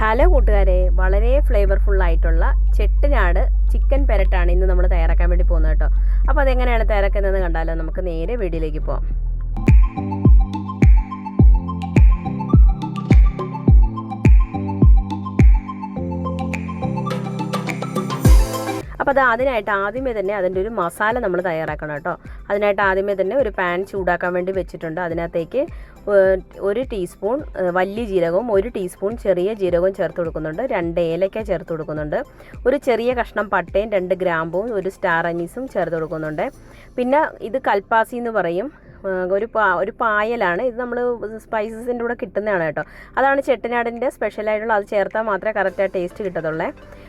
Hello കൂട്ടുകാരെ വളരെ flavourful ആയിട്ടുള്ള ചെട്ടിനാട് ചിക്കൻ പെരട്ടാണ് ഇന്ന് നമ്മൾ തയ്യാറാക്കാൻ വേണ്ടി പോകുന്നത് കേട്ടോ. അപ്പോൾ അതെങ്ങനെയാണ് തയ്യാറാക്കുന്നതെന്ന് കണ്ടാലോ നമുക്ക് നേരെ വീടിലേക്ക് പോകാം അപ്പോൾ അത് അതിനായിട്ട് ആദ്യമേ തന്നെ അതിന്റെ ഒരു മസാല നമ്മൾ തയ്യാറാക്കണം കേട്ടോ. അതിനായിട്ട് ആദ്യമേ തന്നെ ഒരു പാൻ ചൂടാക്കാൻ വേണ്ടി വെച്ചിട്ടുണ്ട്. അതിനകത്തേക്ക് ഒരു ടീസ്പൂൺ വലിയ ജീരകവും ഒരു ടീസ്പൂൺ ചെറിയ ജീരകവും ചേർത്ത് കൊടുക്കുന്നുണ്ട്. രണ്ട് ഏലക്ക ചേർത്ത് കൊടുക്കുന്നുണ്ട്. ഒരു ചെറിയ കഷ്ണം പട്ടയും രണ്ട് ഗ്രാമ്പും ഒരു സ്റ്റാർ അനീസും ചേർത്ത് കൊടുക്കുന്നുണ്ട്. പിന്നെ ഇത് കൽപ്പാസി എന്ന് പറയും. ഒരു പാ ഒരു പായലാണ്. ഇത് നമ്മൾ സ്പൈസസിന്റെ കൂടെ കിട്ടുന്നതാണ് കേട്ടോ. അതാണ് ചെട്ടിനാടിന്റെ സ്പെഷ്യലായിട്ടുള്ള അത് ചേർത്താൽ മാത്രമേ കറക്റ്റായിട്ട് ടേസ്റ്റ് കിട്ടത്തുള്ളേ.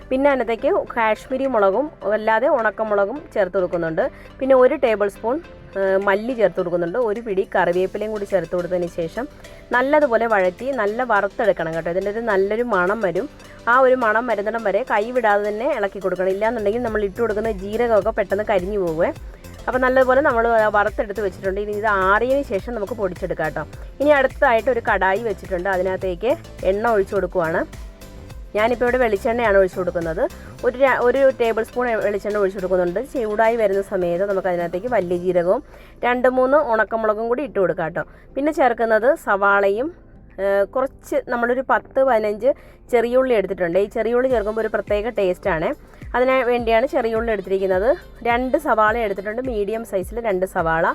പിന്നെ അതിനകത്തേക്ക് കാശ്മീരി മുളകും അല്ലാതെ ഉണക്കമുളകും ചേർത്ത് കൊടുക്കുന്നുണ്ട്. പിന്നെ ഒരു ടേബിൾ സ്പൂൺ മല്ലി ചേർത്ത് കൊടുക്കുന്നുണ്ട്. ഒരു പിടി കറിവേപ്പിലയും കൂടി ചേർത്ത് കൊടുത്തതിന് ശേഷം നല്ലതുപോലെ വഴറ്റി നല്ല വറുത്തെടുക്കണം കേട്ടോ. ഇതിന്റെ ഒരു നല്ലൊരു മണം വരും. ആ ഒരു മണം വരുന്നിടം വരെ കൈ വിടാതെ തന്നെ ഇളക്കി കൊടുക്കണം. ഇല്ലാന്നുണ്ടെങ്കിൽ നമ്മൾ ഇട്ട് കൊടുക്കുന്ന ജീരകമൊക്കെ പെട്ടെന്ന് കരിഞ്ഞു പോകുമേ അപ്പോൾ നല്ലതുപോലെ നമ്മൾ വറുത്തെടുത്ത് വെച്ചിട്ടുണ്ട്. ഇനി ഇത് ആറിയതിന് ശേഷം നമുക്ക് പൊടിച്ചെടുക്കാം കേട്ടോ. ഇനി അടുത്തതായിട്ട് ഒരു കടായി വെച്ചിട്ടുണ്ട്. അതിനകത്തേക്ക് എണ്ണ ഒഴിച്ചു കൊടുക്കുവാണ്. ഞാനിപ്പോൾ ഇവിടെ വെളിച്ചെണ്ണയാണ് ഒഴിച്ചു കൊടുക്കുന്നത്. ഒരു ഒരു ടേബിൾ സ്പൂൺ വെളിച്ചെണ്ണ ഒഴിച്ചു കൊടുക്കുന്നുണ്ട്. ചൂടായി വരുന്ന സമയത്ത് നമുക്ക് അതിനകത്തേക്ക് വലിയ ജീരകവും രണ്ട് മൂന്ന് ഉണക്കമുളകും കൂടി ഇട്ട് കൊടുക്കാം കേട്ടോ. പിന്നെ ചേർക്കുന്നത് സവാളയും കുറച്ച് നമ്മളൊരു പത്ത് പതിനഞ്ച് ചെറിയുള്ളി എടുത്തിട്ടുണ്ട്. ഈ ചെറിയുള്ളി ചേർക്കുമ്പോൾ ഒരു പ്രത്യേക ടേസ്റ്റാണ്. അതിന് വേണ്ടിയാണ് ചെറിയുള്ളി എടുത്തിരിക്കുന്നത്. രണ്ട് സവാള എടുത്തിട്ടുണ്ട്. മീഡിയം സൈസിൽ രണ്ട് സവാള.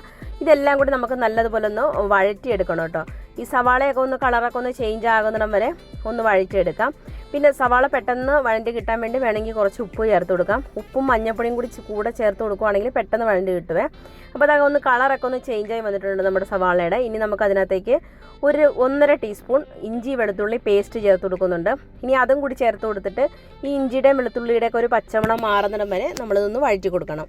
ഇതെല്ലാം കൂടി നമുക്ക് നല്ലതുപോലെ ഒന്ന് വഴറ്റിയെടുക്കണം കേട്ടോ. ഈ സവാളയൊക്കെ ഒന്ന് കളറൊക്കെ ഒന്ന് ചേഞ്ച് ആകുന്നിടം വരെ ഒന്ന് വഴറ്റിയെടുക്കാം. പിന്നെ സവാള പെട്ടെന്ന് വഴണ്ടി കിട്ടാൻ വേണ്ടി വേണമെങ്കിൽ കുറച്ച് ഉപ്പ് ചേർത്ത് കൊടുക്കാം. ഉപ്പും മഞ്ഞപ്പൊടിയും കൂടി കൂടെ ചേർത്ത് കൊടുക്കുവാണെങ്കിൽ പെട്ടെന്ന് വഴണ്ടി കിട്ടുവേ. അപ്പോൾ അതൊക്കെ ഒന്ന് കളറൊക്കെ ഒന്ന് ചേഞ്ച് ആയി വന്നിട്ടുണ്ട് നമ്മുടെ സവാളയുടെ. ഇനി നമുക്ക് അതിനകത്തേക്ക് ഒരു ഒന്നര ടീസ്പൂൺ ഇഞ്ചി വെളുത്തുള്ളി പേസ്റ്റ് ചേർത്ത് കൊടുക്കുന്നുണ്ട്. ഇനി അതും കൂടി ചേർത്ത് കൊടുത്തിട്ട് ഈ ഇഞ്ചിയുടെയും വെളുത്തുള്ളിയുടെയൊക്കെ ഒരു പച്ചമണം മാറുന്നിടം വരെ നമ്മളിതൊന്ന് വഴറ്റി കൊടുക്കണം.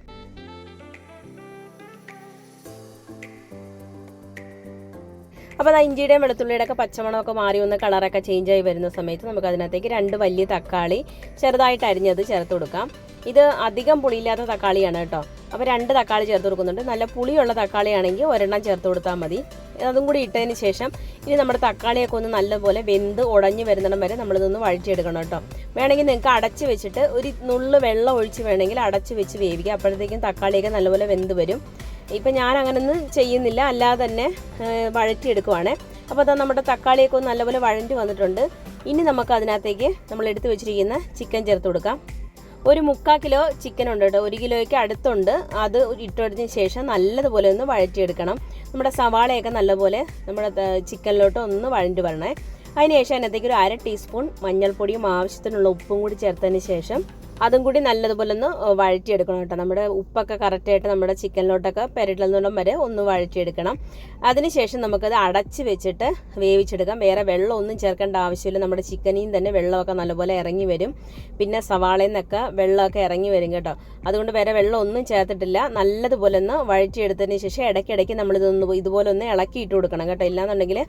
അപ്പോൾ അത് ഇഞ്ചിയുടെയും വെളുത്തുള്ളിയുടെ ഒക്കെ പച്ചമണമൊക്കെ മാറി ഒന്ന് കളറൊക്കെ ചേഞ്ച് ആയി വരുന്ന സമയത്ത് നമുക്ക് അതിനകത്തേക്ക് രണ്ട് വലിയ തക്കാളി ചെറുതായിട്ട് അരിഞ്ഞത് ചേർത്ത് കൊടുക്കാം. ഇത് അധികം പുളിയില്ലാത്ത തക്കാളിയാണ് കേട്ടോ. അപ്പോൾ രണ്ട് തക്കാളി ചേർത്ത് കൊടുക്കുന്നുണ്ട്. നല്ല പുളിയുള്ള തക്കാളിയാണെങ്കിൽ ഒരെണ്ണം ചേർത്ത് കൊടുത്താൽ മതി. അതും കൂടി ഇട്ടതിന് ശേഷം ഇനി നമ്മുടെ തക്കാളിയൊക്കെ ഒന്ന് നല്ലപോലെ വെന്ത് ഉടഞ്ഞു വരുന്നിടം വരെ നമ്മളിതൊന്ന് വഴിച്ചെടുക്കണം കേട്ടോ. വേണമെങ്കിൽ നിങ്ങൾക്ക് അടച്ച് വെച്ചിട്ട് ഒരു നുള്ള് വെള്ളം ഒഴിച്ച് വേണമെങ്കിൽ അടച്ച് വെച്ച് വേവിക്കുക അപ്പോഴത്തേക്കും തക്കാളിയൊക്കെ നല്ലപോലെ വെന്ത് വരും. ഇപ്പം ഞാൻ അങ്ങനൊന്നും ചെയ്യുന്നില്ല അല്ലാതെ തന്നെ വഴറ്റിയെടുക്കുവാണ്. അപ്പോൾ അതാ നമ്മുടെ തക്കാളിയൊക്കെ ഒന്ന് നല്ലപോലെ വഴണ്ടി വന്നിട്ടുണ്ട്. ഇനി നമുക്ക് അതിനകത്തേക്ക് നമ്മൾ എടുത്തു വെച്ചിരിക്കുന്ന ചിക്കൻ ചേർത്ത് കൊടുക്കാം. ഒരു മുക്കാൽ കിലോ ചിക്കൻ ഉണ്ട് കേട്ടോ. ഒരു കിലോയ്ക്ക് അടുത്തുണ്ട്. അത് ഇട്ടതിന് ശേഷം നല്ലതുപോലെ ഒന്ന് വഴറ്റിയെടുക്കണം. നമ്മുടെ സവാളയൊക്കെ നല്ലപോലെ നമ്മുടെ ചിക്കനിലോട്ട് ഒന്ന് വഴണ്ടി വരണേ. അതിനുശേഷം അതിനകത്തേക്ക് ഒരു അര ടീസ്പൂൺ മഞ്ഞൾപ്പൊടിയും ആവശ്യത്തിനുള്ള ഉപ്പും കൂടി ചേർത്തതിന് ശേഷം അതും കൂടി നല്ലതുപോലെ ഒന്ന് വഴറ്റിയെടുക്കണം കേട്ടോ. നമ്മുടെ ഉപ്പൊക്കെ കറക്റ്റായിട്ട് നമ്മുടെ ചിക്കനിലോട്ടൊക്കെ പെരട്ടിലെന്നോളം വരെ ഒന്ന് വഴറ്റിയെടുക്കണം. അതിനുശേഷം നമുക്കത് അടച്ച് വെച്ചിട്ട് വേവിച്ചെടുക്കാം. വേറെ വെള്ളമൊന്നും ചേർക്കേണ്ട ആവശ്യമില്ല. നമ്മുടെ ചിക്കനിൽ തന്നെ വെള്ളമൊക്കെ നല്ലപോലെ ഇറങ്ങി വരും. പിന്നെ സവാളയിൽ നിന്നൊക്കെ വെള്ളമൊക്കെ ഇറങ്ങി വരും കേട്ടോ. അതുകൊണ്ട് വേറെ വെള്ളമൊന്നും ചേർത്തിട്ടില്ല. നല്ലതുപോലെ ഒന്ന് വഴറ്റിയെടുത്തതിന് ശേഷം ഇടയ്ക്കിടയ്ക്ക് നമ്മളിതൊന്ന് ഇതുപോലെ ഒന്ന് ഇളക്കി ഇട്ട് കൊടുക്കണം കേട്ടോ. ഇല്ലാന്നുണ്ടെങ്കിൽ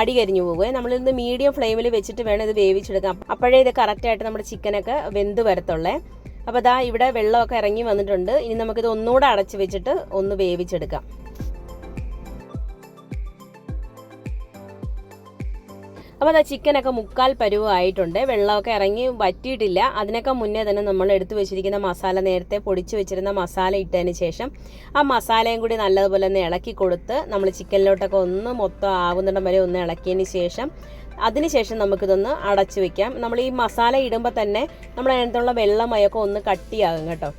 അടി കരിഞ്ഞു പോകുക നമ്മളിത് മീഡിയം ഫ്ലെയിമിൽ വെച്ചിട്ട് വേണം ഇത് വേവിച്ചെടുക്കാം അപ്പോഴേ ഇത് കറക്റ്റായിട്ട് നമ്മുടെ ചിക്കനൊക്കെ വെന്ത് വരത്തുള്ളേ. അപ്പോൾ ദാ ഇവിടെ വെള്ളമൊക്കെ ഇറങ്ങി വന്നിട്ടുണ്ട്. ഇനി നമുക്കിത് ഒന്നുകൂടെ അടച്ച് വെച്ചിട്ട് ഒന്ന് വേവിച്ചെടുക്കാം. അപ്പോൾ അതാ ചിക്കനൊക്കെ മുക്കാൽ പരുവായിട്ടുണ്ട്. വെള്ളമൊക്കെ ഇറങ്ങി വറ്റിയിട്ടില്ല. അതിനൊക്കെ മുന്നേ തന്നെ നമ്മൾ എടുത്തു വെച്ചിരിക്കുന്ന മസാല നേരത്തെ പൊടിച്ചു വെച്ചിരുന്ന മസാല ഇട്ടതിന് ശേഷം ആ മസാലയും കൂടി നല്ലതുപോലെ ഒന്ന് ഇളക്കി കൊടുത്ത് നമ്മൾ ചിക്കനിലോട്ടൊക്കെ ഒന്ന് മൊത്തം ആവുന്നിടം വരെ ഒന്ന് ഇളക്കിയതിന് ശേഷം അതിനുശേഷം നമുക്കിതൊന്ന് അടച്ചു വെക്കാം. നമ്മൾ ഈ മസാല ഇടുമ്പോൾ തന്നെ നമ്മൾ അതിനകത്തുള്ള വെള്ളമയൊക്കെ ഒന്ന് കട്ടിയാകും കേട്ടോ.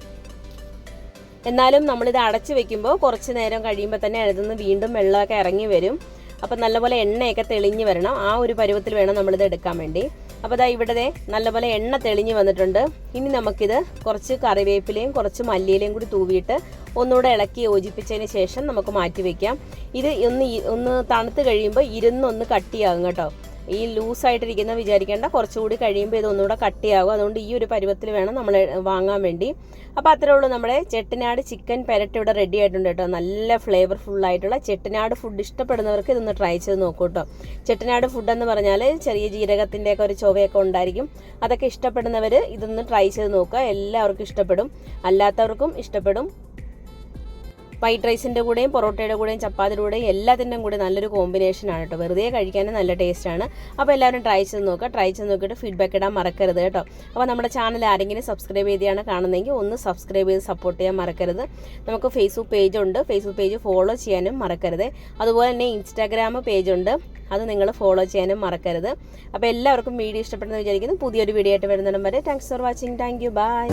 എന്നാലും നമ്മളിത് അടച്ചു വെക്കുമ്പോൾ കുറച്ച് നേരം കഴിയുമ്പോൾ തന്നെ അതിൽ നിന്ന് വീണ്ടും വെള്ളമൊക്കെ ഇറങ്ങി വരും. അപ്പം നല്ലപോലെ എണ്ണയൊക്കെ തെളിഞ്ഞ് വരണം. ആ ഒരു പരുവത്തിൽ വേണം നമ്മളിത് എടുക്കാൻ വേണ്ടി. അപ്പോൾ ഇതാ ഇവിടെ ദേ നല്ലപോലെ എണ്ണ തെളിഞ്ഞ് വന്നിട്ടുണ്ട്. ഇനി നമുക്കിത് കുറച്ച് കറിവേപ്പിലയും കുറച്ച് മല്ലിയിലയും കൂടി തൂവിയിട്ട് ഒന്നുകൂടെ ഇളക്കി യോജിപ്പിച്ചതിന് ശേഷം നമുക്ക് മാറ്റി വെക്കാം. ഇത് ഒന്ന് ഒന്ന് തണുത്ത് കഴിയുമ്പോൾ ഇരുന്നൊന്ന് കട്ടിയാകും കേട്ടോ. ഈ ലൂസായിട്ടിരിക്കുന്ന വിചാരിക്കേണ്ട. കുറച്ചുകൂടി കഴിയുമ്പോൾ ഇതൊന്നുകൂടെ കട്ടിയാകും. അതുകൊണ്ട് ഈ ഒരു പരുവത്തിൽ വേണം നമ്മൾ വാങ്ങാൻ വേണ്ടി. അപ്പോൾ അത്രേ ഉള്ളൂ നമ്മുടെ ചെട്ടിനാട് ചിക്കൻ പെരട്ട് ഇവിടെ റെഡി ആയിട്ടുണ്ട് കേട്ടോ. നല്ല ഫ്ലേവർഫുൾ ആയിട്ടുള്ള ചെട്ടിനാട് ഫുഡ് ഇഷ്ടപ്പെടുന്നവർക്ക് ഇതൊന്ന് ട്രൈ ചെയ്ത് നോക്കൂ കേട്ടോ. ചെട്ടിനാട് ഫുഡ് എന്ന് പറഞ്ഞാൽ ചെറിയ ജീരകത്തിന്റെ ഒക്കെ ഒരു ചൊവയൊക്കെ ഉണ്ടായിരിക്കും. അതൊക്കെ ഇഷ്ടപ്പെടുന്നവർ ഇതൊന്ന് ട്രൈ ചെയ്ത് നോക്കുക. എല്ലാവർക്കും ഇഷ്ടപ്പെടും. അല്ലാത്തവർക്കും ഇഷ്ടപ്പെടും. വൈറ്റ് റൈസിന്റെ കൂടെയും പൊറോട്ടയുടെ കൂടെയും ചപ്പാത്തിയുടെ കൂടെയും എല്ലാത്തിന്റെയും കൂടെ നല്ലൊരു കോമ്പിനേഷൻ ആണ് കേട്ടോ. വെറുതെ കഴിക്കാനും നല്ല ടേസ്റ്റാണ് അപ്പോൾ എല്ലാവരും ട്രൈ ചെയ്ത് നോക്കുക ട്രൈ ചെയ്ത് നോക്കിയിട്ട് ഫീഡ്ബാക്ക് ഇടാൻ മറക്കരുത് കേട്ടോ. അപ്പോൾ നമ്മുടെ ചാനൽ ആരെങ്കിലും സബ്സ്ക്രൈബ് ചെയ്താണ് കാണുന്നതെങ്കിൽ ഒന്ന് സബ്സ്ക്രൈബ് ചെയ്ത് സപ്പോർട്ട് ചെയ്യാൻ മറക്കരുത്. നമുക്ക് ഫേസ്ബുക്ക് ഉണ്ട്. ഫേസ്ബുക്ക് പേജ് ഫോളോ ചെയ്യാനും മറക്കരുത്. അതുപോലെ തന്നെ ഇൻസ്റ്റാഗ്രാം ഉണ്ട്. അത് നിങ്ങൾ ഫോളോ ചെയ്യാനും മറക്കരുത്. അപ്പോൾ എല്ലാവർക്കും വീഡിയോ ഇഷ്ടപ്പെടുന്ന വിചാരിക്കുന്നു. പുതിയൊരു വീഡിയോ ആയിട്ട് വരുന്നിടം വരെ. Thanks for watching thank you bye